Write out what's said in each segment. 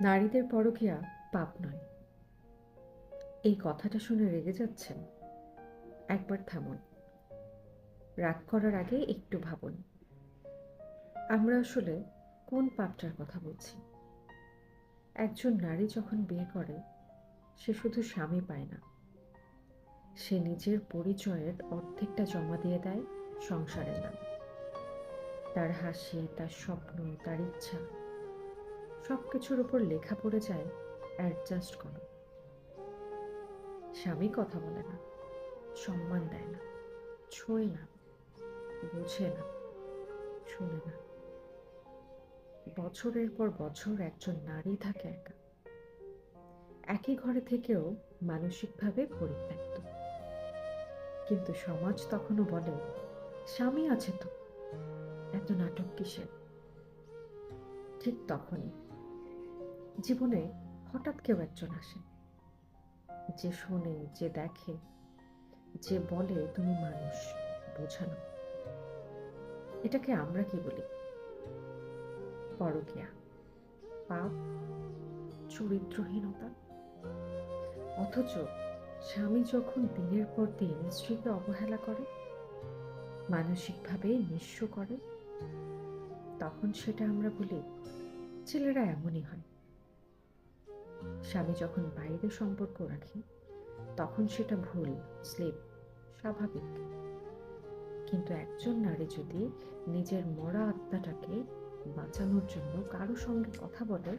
নারীদের পরকীয়া পাপ নয়। এই কথাটা শুনে রেগে যাচ্ছেন। একবার থামুন। রাগ করার আগে একটু ভাবুন। আমরা আসলে কোন পাপটার কথা বলছি? একজন নারী যখন বিয়ে করে, সে শুধু স্বামী পায় না। সে নিজের পরিচয়ের অর্ধেকটা জমা দিয়ে দেয় সংসারের নামে। তার হাসি, তার স্বপ্ন, তার ইচ্ছা সব কিছুর উপর লেখা পড়ে যায় অ্যাডজাস্ট করো। স্বামী কথা বলে না, সম্মান দেয় না, ছোঁয় না, বোঝে না, শুনে না। বছরের পর বছর একজন নারী থাকে একা। একই ঘরে থেকেও মানসিকভাবে পরিত্যক্ত। কিন্তু সমাজ তখনও বলে, স্বামী আছে তো? এত নাটক কিসের? ঠিক তখনই জীবনে হঠাৎ কেউ একজন আসে। যে শোনে, যে দেখে, যে বলে, তুমি মানুষ বোঝানো এটাকে আমরা কি বলি? পরকিয়া, পাপ, চরিত্রহীনতা। অথচ স্বামী যখন দিনের পর দিন স্ত্রীকে অবহেলা করে, মানসিকভাবে নিঃস্ব করে, তখন সেটা আমরা বলি, ছেলেরা এমনই হয়। স্বামী যখন বাইরে সম্পর্ক রাখে, তখন সেটা ভুল, স্লিপ, স্বাভাবিক। কিন্তু একজন নারী যদি নিজের মরা আত্মাটাকে বাঁচানোর জন্য কারও সঙ্গে কথা বলে,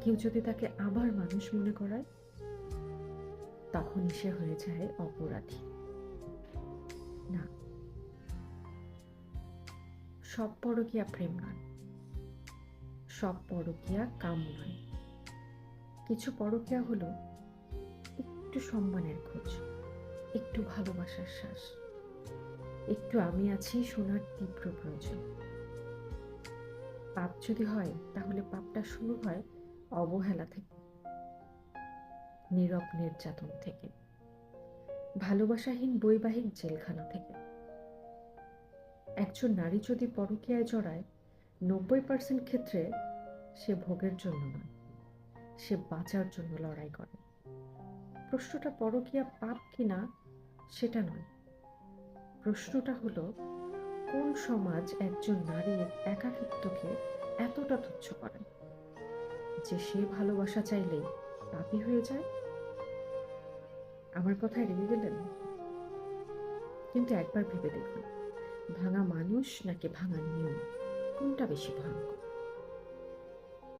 কেউ যদি তাকে আবার মানুষ মনে করায় তখন সে হয়ে যায় অপরাধী। না। সব পরকিয়া প্রেম নয়। সব পরকিয়া কাম নয়। কিছু পরকিয়া হলো একটু সম্মানের খোঁজ, একটু ভালোবাসার শ্বাস। একটু আমি আছি শোনার তীব্র প্রয়োজন। পাপ যদি হয়, তাহলে পাপটা শুরু হয় অবহেলা থেকে, নীরব নির্যাতন থেকে, ভালোবাসাহীন বৈবাহিক জেলখানা থেকে। একজন নারী যদি পরকীয়ায় জড়ায়, নব্বই পার্সেন্ট ক্ষেত্রে সে ভোগের জন্য নয়। সে বাঁচার জন্য লড়াই করে। প্রশ্নটা পরকীয়া পাপ কিনা সেটা নয়। প্রশ্নটা হলো, কোন সমাজ একজন নারীর একাকিত্বকে এতটা তুচ্ছ করে? যে সে ভালোবাসা চাইলেই পাপি হয়ে যায়? আমার কথায় রেগে গেলেন? কিন্তু একবার ভেবে দেখুন, ভাঙা মানুষ নাকি ভাঙা নিয়ম কোনটা বেশি ভয়ঙ্কর?